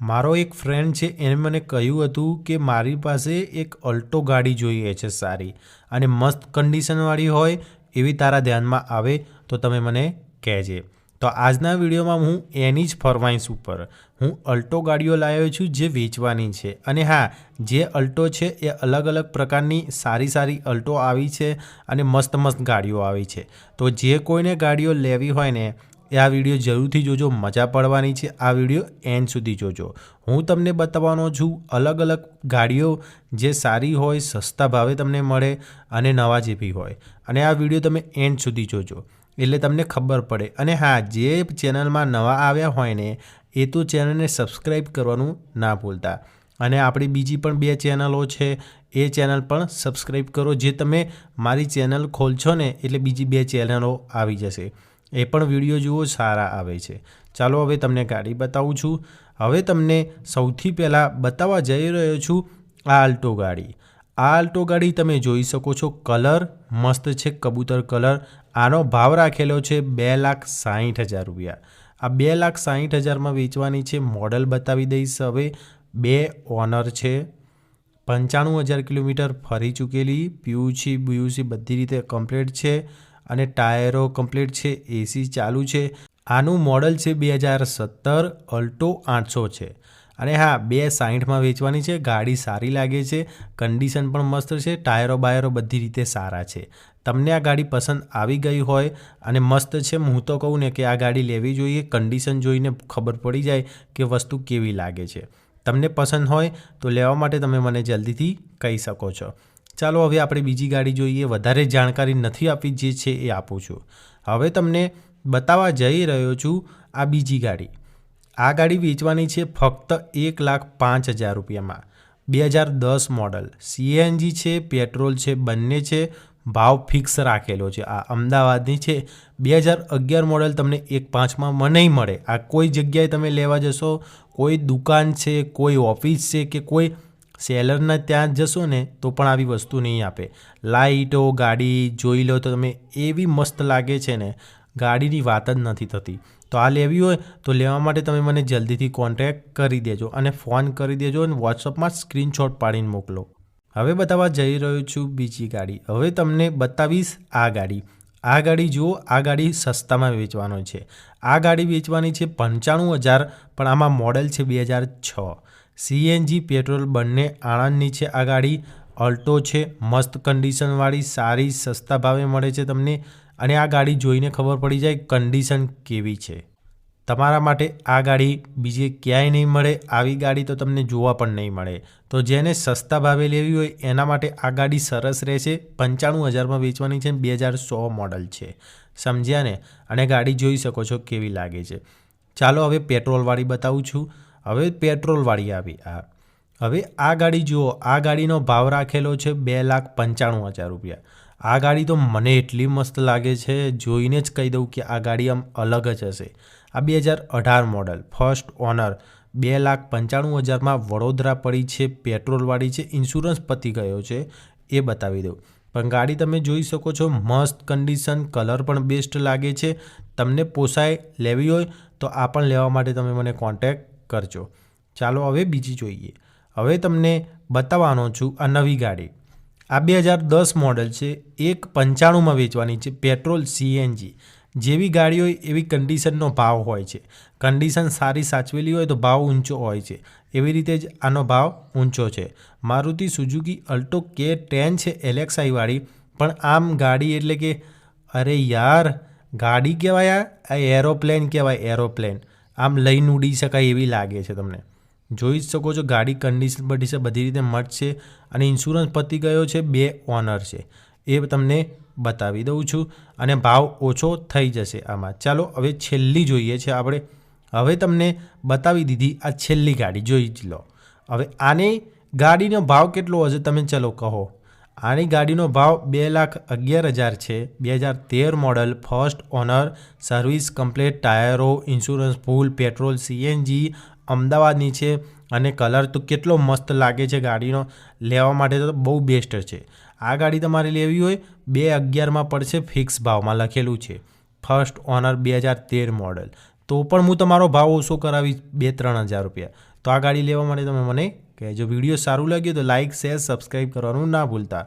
મારો એક ફ્રેન્ડ છે એણે મને કહ્યું હતું કે મારી પાસે એક અલ્ટો ગાડી જોઈએ છે સારી અને મસ્ત કન્ડિશનવાળી હોય એવી તારા ધ્યાનમાં આવે તો તમે મને કહેજે. તો આજના વિડીયોમાં હું એની જ ફરમાઈશ ઉપર હું અલ્ટો ગાડીઓ લાવ્યો છું જે વેચવાની છે અને હા, જે અલ્ટો છે એ અલગ અલગ પ્રકારની સારી સારી અલ્ટો આવી છે અને મસ્ત મસ્ત ગાડીઓ આવી છે. તો જે કોઈને ગાડીઓ લેવી હોય ને એ આ વીડિયો જરૂરથી જોજો, મજા પડવાની છે. આ વીડિયો એન્ડ સુધી જોજો. હું તમને બતાવવાનો છું, અલગ અલગ ગાડીઓ જે સારી હોય, સસ્તા ભાવે તમને મળે અને નવા જેવી હોય. અને આ વીડિયો તમે એન્ડ સુધી જોજો. એટલે તમને ખબર પડે. અને હા, જે ચેનલમાં નવા આવ્યા હોય ને, એ તો ચેનલને સબસ્ક્રાઈબ કરવાનું ના ભૂલતા. અને આપણી બીજી પણ બે ચેનલો છે, એ ચેનલ પણ સબસ્ક્રાઈબ કરો. જે તમે મારી ચેનલ ખોલશો ને, એટલે બીજી બે ચેનલો આવી જશે. એ પણ વીડિયો જુઓ, સારા આવે છે. ચાલો હવે તમને ગાડી બતાવું છું. હવે તમને સૌથી પહેલાં બતાવવા જઈ રહ્યો છું આ આલ્ટો ગાડી. આ આલ્ટો ગાડી તમે જોઈ શકો છો, કલર મસ્ત છે, કબૂતર કલર. આનો ભાવ રાખેલો છે બે લાખ સાહીઠ હજાર રૂપિયા. આ બે લાખ સાહીઠ હજારમાં વેચવાની છે, મોડલ બતાવી દઈશ હવે. બે ઓનર છે, પંચાણું હજાર કિલોમીટર ફરી ચૂકેલી પીયુસી બીયુસી બધી રીતે કમ્પ્લીટ છે. અને ટાયરો કમ્પ્લીટ છે, એસી ચાલુ છે. આનું મોડલ છે બે હજાર સત્તર, અલ્ટો આઠસો છે. અને હા, બે સાહીઠમાં વેચવાની છે, ગાડી સારી લાગે છે, કન્ડિશન પણ મસ્ત છે, ટાયરો બાયરો બધી રીતે સારા છે. તમને આ ગાડી પસંદ આવી ગઈ હોય અને મસ્ત છે, હું તો કહું ને કે આ ગાડી લેવી જોઈએ, કન્ડિશન જોઈને ખબર પડી જાય કે વસ્તુ કેવી લાગે છે. તમને પસંદ હોય તો લેવા માટે તમે મને જલ્દીથી કહી શકો છો. ચાલો હવે આપણે બીજી ગાડી જોઈએ. વધારે જાણકારી નથી આપી જે છે એ આપું છું. હવે તમને બતાવવા જઈ રહ્યો છું આ બીજી ગાડી. આ ગાડી વેચવાની છે ફક્ત એક લાખ પાંચ હજાર રૂપિયામાં. બે હજાર દસ મોડલ. સીએનજી છે, પેટ્રોલ છે, બંને છે. ભાવ ફિક્સ રાખેલો છે. આ અમદાવાદની છે. બે હજાર અગિયાર મોડલ તમને એક પાંચમાં નહીં મળે. આ કોઈ જગ્યાએ તમે લેવા જશો, કોઈ દુકાન છે, કોઈ ઓફિસ છે કે કોઈ સેલરના ત્યાં જશો ને તો પણ આવી વસ્તુ નહીં આપે. લાઇટો ગાડી, જોઈ લો તો તમે, એવી મસ્ત લાગે છે ને, ગાડીની વાત જ નથી થતી. તો આ લેવી હોય તો લેવા માટે તમે મને જલ્દીથી કોન્ટેક્ટ કરી દેજો અને ફોન કરી દેજો અને વોટ્સઅપમાં સ્ક્રીનશોટ પાડીને મોકલો. હવે બતાવવા જઈ રહ્યો છું બીજી ગાડી. હવે તમને બતાવીશ આ ગાડી. આ ગાડી જુઓ, આ ગાડી સસ્તામાં વેચવાનો છે. આ ગાડી વેચવાની છે પંચાણું હજાર, પણ આમાં મોડલ છે બે હજાર છ. સીએનજી, પેટ્રોલ બંને આણંદની છે આ ગાડી અલ્ટો છે. મસ્ત કન્ડિશનવાળી સારી, સસ્તા ભાવે મળે છે તમને. અને આ ગાડી જોઈને ખબર પડી જાય કન્ડિશન કેવી છે. તમારા માટે આ ગાડી બીજે ક્યાંય નહીં મળે, આવી ગાડી તો તમને જોવા પણ નહીં મળે. તો જેને સસ્તા ભાવે લેવી હોય, એના માટે આ ગાડી સરસ રહેશે. પંચાણું હજારમાં વેચવાની છે બે હજાર સો મોડલ છે. સમજ્યા ને? અને ગાડી જોઈ શકો છો કેવી લાગે છે. ચાલો હવે પેટ્રોલવાળી બતાવું છું. હવે પેટ્રોલવાળી આવી. આ હવે આ ગાડી જુઓ, આ ગાડીનો ભાવ રાખેલો છે બે લાખ પંચાણું હજાર રૂપિયા. આ ગાડી તો મને એટલી મસ્ત લાગે છે, જોઈને જ કહી દઉં કે આ ગાડી આમ અલગ જ હશે. આ બે હજાર અઢાર મોડલ, ફર્સ્ટ ઓનર, બે લાખ પંચાણું હજારમાં વડોદરા પડી છે, પેટ્રોલવાળી છે, ઇન્સ્યોરન્સ પતી ગયો છે, એ બતાવી દઉં. પણ ગાડી તમે જોઈ શકો છો, મસ્ત કન્ડિશન, કલર પણ બેસ્ટ લાગે છે. તમને પોસાય લેવી હોય તો આ પણ લેવા માટે તમે મને કોન્ટેક્ટ કરજો. ચાલો હવે બીજી જોઈએ. હવે તમને બતાવવાનો છું આ નવી ગાડી. આ બે હજાર દસ મોડલ છે, એક પંચાણુંમાં વેચવાની છે, પેટ્રોલ સીએનજી જેવી ગાડી હોય એવી કન્ડિશનનો ભાવ હોય છે. કન્ડિશન સારી સાચવેલી હોય તો ભાવ ઊંચો હોય છે. એવી રીતે જ આનો ભાવ ઊંચો છે. Maruti Suzuki Alto K ten છે એલેક્સાઈવાળી પણ આમ ગાડી એટલે કે, અરે યાર, ગાડી કહેવાય આ? એરોપ્લેન કહેવાય એરોપ્લેન આમ લઈને ઉડી શકાય એવી લાગે છે તમને. જોઈ શકો છો ગાડી કન્ડિશન બધી બધી રીતે મળશે અને ઇન્સ્યોરન્સ પતી ગયો છે, બે ઓનર છે. એ તમને બતાવી દઉં છું અને ભાવ ઓછો થઈ જશે આમાં. ચાલો હવે છેલ્લી જોઈએ છે આપણે. હવે તમને બતાવી દીધી આ છેલ્લી ગાડી, જોઈ જ લો. હવે આની ગાડીનો ભાવ કેટલો હશે તમે ચલો કહો. આની ગાડીનો ભાવ બે લાખ અગિયાર હજાર છે. બે હજાર તેર model first owner service complete ટાયરો, insurance full petrol, CNG અમદાવાદની છે અને કલર તો કેટલો મસ્ત લાગે છે ગાડીનો. લેવા માટે તો બહુ બેસ્ટ છે. આ ગાડી તમારે લેવી હોય બે અગિયારમાં પડશે ફિક્સ ભાવમાં લખેલું છે. ફર્સ્ટ ઓનર બે હજાર તેર મોડલ. તો પણ હું તમારો ભાવ ઓછો કરાવીશ બે ત્રણ હજાર રૂપિયા. તો આ ગાડી લેવા માટે તમે મને કહેજો વીડિયો સારું લાગ્યું તો લાઇક શેર સબસ્ક્રાઈબ કરવાનું ના ભૂલતા.